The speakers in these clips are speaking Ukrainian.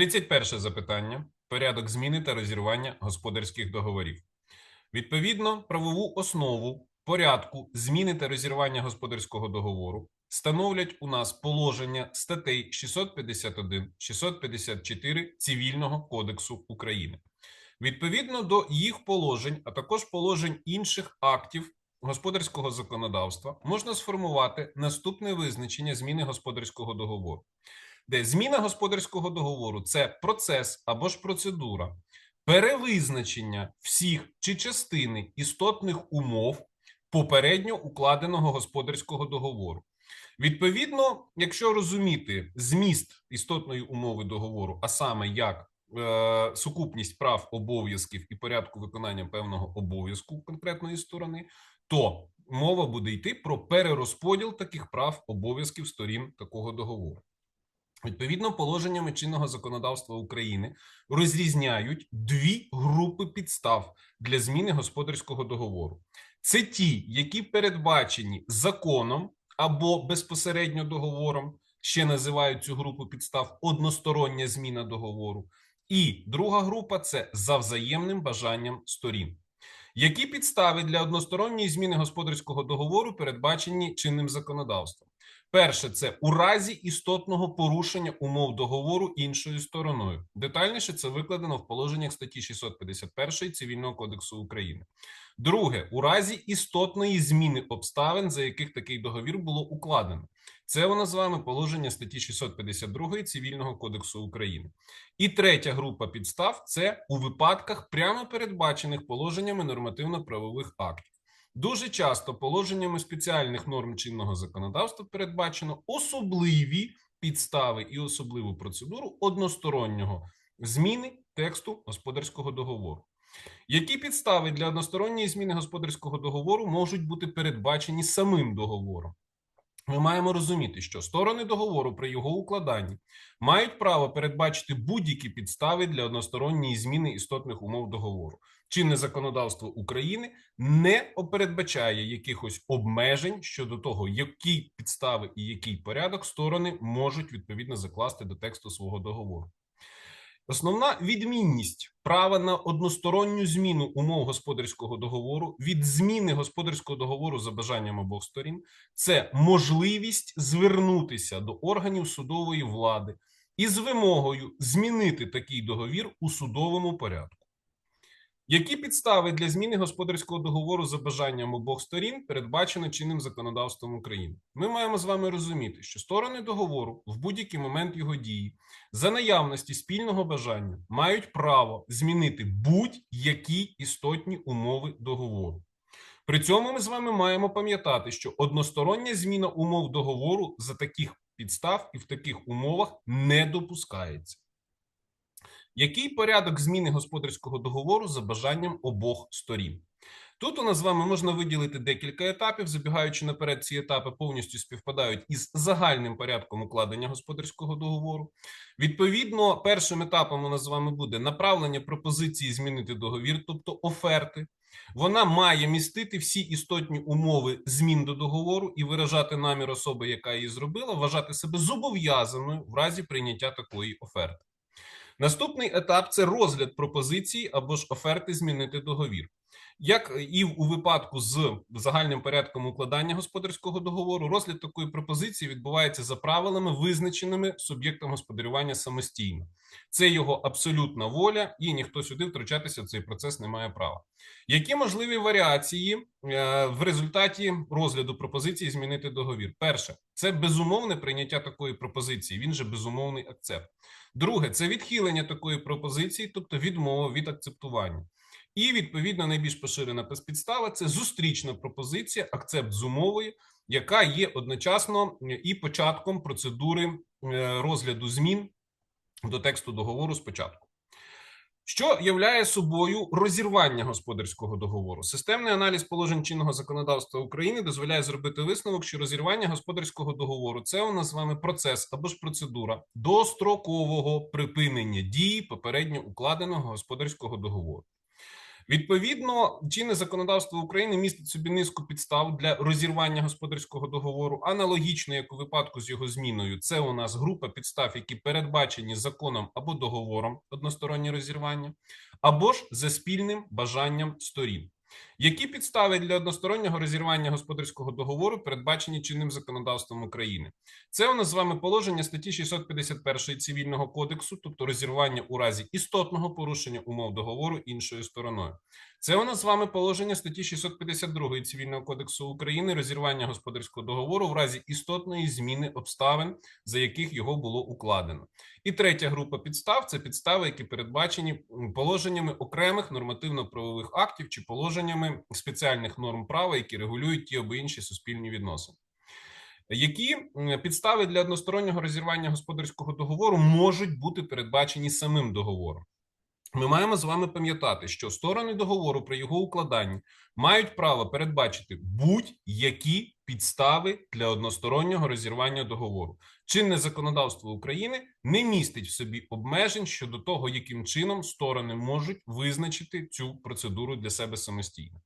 31 запитання. Порядок зміни та розірвання господарських договорів. Відповідно, правову основу порядку зміни та розірвання господарського договору становлять у нас положення статей 651, 654 Цивільного кодексу України. Відповідно до їх положень, а також положень інших актів господарського законодавства, можна сформувати наступне визначення зміни господарського договору, де зміна господарського договору це процес або ж процедура перевизначення всіх чи частини істотних умов попередньо укладеного господарського договору. Відповідно, якщо розуміти зміст істотної умови договору, а саме як е, сукупність прав, обов'язків і порядку виконання певного обов'язку конкретної сторони, то мова буде йти про перерозподіл таких прав, обов'язків сторін такого договору. Відповідно, положеннями чинного законодавства України розрізняють дві групи підстав для зміни господарського договору. Це ті, які передбачені законом або безпосередньо договором, ще називають цю групу підстав одностороння зміна договору. І друга група це за взаємним бажанням сторін. Які підстави для односторонньої зміни господарського договору передбачені чинним законодавством? Перше, це у разі істотного порушення умов договору іншою стороною. Детальніше це викладено в положеннях статті 651 Цивільного кодексу України. Друге, у разі істотної зміни обставин, за яких такий договір було укладено. Це нас з вами положення статті 652 Цивільного кодексу України. І третя група підстав це у випадках прямо передбачених положеннями нормативно-правових актів. Дуже часто положеннями спеціальних норм чинного законодавства передбачено особливі підстави і особливу процедуру одностороннього зміни тексту господарського договору. Які підстави для односторонньої зміни господарського договору можуть бути передбачені самим договором? Ми маємо розуміти, що сторони договору при його укладанні мають право передбачити будь-які підстави для односторонньої зміни істотних умов договору. Чинне законодавство України не передбачає якихось обмежень щодо того, які підстави і який порядок сторони можуть відповідно закласти до тексту свого договору. Основна відмінність права на односторонню зміну умов господарського договору від зміни господарського договору за бажанням обох сторін це можливість звернутися до органів судової влади із вимогою змінити такий договір у судовому порядку. Які підстави для зміни господарського договору за бажанням обох сторін передбачено чинним законодавством України? Ми маємо з вами розуміти, що сторони договору в будь-який момент його дії за наявності спільного бажання мають право змінити будь-які істотні умови договору. При цьому ми з вами маємо пам'ятати, що одностороння зміна умов договору за таких підстав і в таких умовах не допускається. Який порядок зміни господарського договору за бажанням обох сторін? Тут у нас з вами можна виділити декілька етапів. Забігаючи наперед, ці етапи повністю співпадають із загальним порядком укладення господарського договору. Відповідно, першим етапом у нас з вами буде направлення пропозиції змінити договір, тобто оферти. Вона має містити всі істотні умови змін до договору і виражати намір особи, яка її зробила, вважати себе зобов'язаною в разі прийняття такої оферти. Наступний етап це розгляд пропозиції або ж оферти змінити договір. Як і у випадку з загальним порядком укладання господарського договору, розгляд такої пропозиції відбувається за правилами, визначеними суб'єктом господарювання самостійно. Це його абсолютна воля, і ніхто сюди втручатися в цей процес не має права. Які можливі варіації е, в результаті розгляду пропозиції змінити договір? Перше, це безумовне прийняття такої пропозиції. Він же безумовний акцепт. Друге, це відхилення такої пропозиції, тобто відмова від акцептування. І відповідно найбільш поширена підстава це зустрічна пропозиція, акцепт з умовою, яка є одночасно і початком процедури е, розгляду змін до тексту договору спочатку. Що являє собою розірвання господарського договору? Системний аналіз положень чинного законодавства України дозволяє зробити висновок, що розірвання господарського договору це у нас з вами процес або ж процедура дострокового припинення дії попередньо укладеного господарського договору. Відповідно, чинне законодавство України містить собі низку підстав для розірвання господарського договору. Аналогічно, як у випадку з його зміною, це у нас група підстав, які передбачені законом або договором одностороннє розірвання, або ж за спільним бажанням сторін. Які підстави для одностороннього розірвання господарського договору передбачені чинним законодавством України? Це у нас з вами положення статті 651 цивільного кодексу, тобто розірвання у разі істотного порушення умов договору іншою стороною. Це у нас з вами положення статті 652 цивільного кодексу України, розірвання господарського договору в разі істотної зміни обставин, за яких його було укладено. І третя група підстав це підстави, які передбачені положеннями окремих нормативно-правових актів чи положеннями спеціальних норм права, які регулюють ті або інші суспільні відносини. Які підстави для одностороннього розірвання господарського договору можуть бути передбачені самим договором? Ми маємо з вами пам'ятати, що сторони договору при його укладанні мають право передбачити будь-які підстави для одностороннього розірвання договору. Чинне законодавство України не містить в собі обмежень щодо того, яким чином сторони можуть визначити цю процедуру для себе самостійно.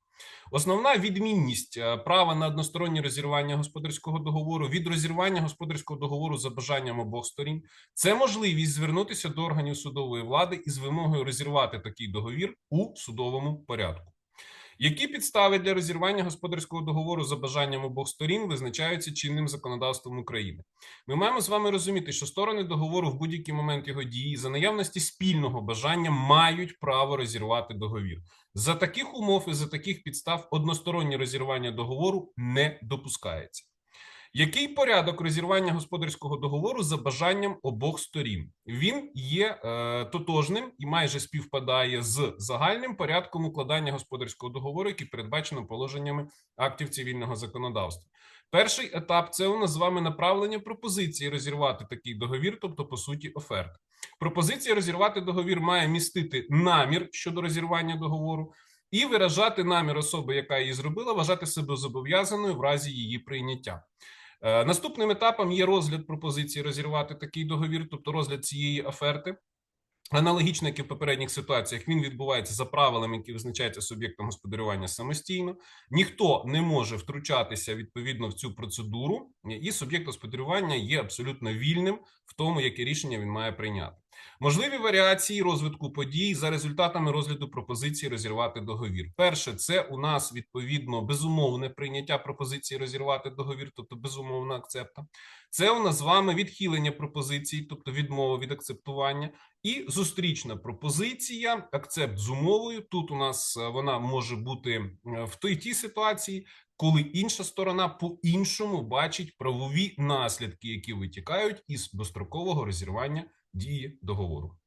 Основна відмінність е, права на одностороннє розірвання господарського договору від розірвання господарського договору за бажанням обох сторін це можливість звернутися до органів судової влади із вимогою розірвати такий договір у судовому порядку. Які підстави для розірвання господарського договору за бажанням обох сторін визначаються чинним законодавством України? Ми маємо з вами розуміти, що сторони договору в будь-який момент його дії за наявності спільного бажання мають право розірвати договір. За таких умов і за таких підстав одностороннє розірвання договору не допускається. Який порядок розірвання господарського договору за бажанням обох сторін? Він є е, тотожним і майже співпадає з загальним порядком укладання господарського договору, який передбачено положеннями актів цивільного законодавства. Перший етап це у нас з вами направлення пропозиції розірвати такий договір, тобто по суті оферта. Пропозиція розірвати договір має містити намір щодо розірвання договору і виражати намір особи, яка її зробила, вважати себе зобов'язаною в разі її прийняття. Е, Наступним етапом є розгляд пропозиції розірвати такий договір, тобто розгляд цієї оферти. Аналогічно, як і в попередніх ситуаціях, він відбувається за правилами, які визначаються суб'єктом господарювання самостійно. Ніхто не може втручатися відповідно в цю процедуру, і суб'єкт господарювання є абсолютно вільним в тому, яке рішення він має прийняти. Можливі варіації розвитку подій за результатами розгляду пропозиції розірвати договір. Перше, це у нас відповідно безумовне прийняття пропозиції розірвати договір, тобто безумовна акцепта. Це у нас з вами відхилення пропозиції, тобто відмова від акцептування, і зустрічна пропозиція, акцепт з умовою. Тут у нас е, вона може бути е, в той тій ситуації, коли інша сторона по-іншому бачить правові наслідки, які витікають із дострокового розірвання дії договору.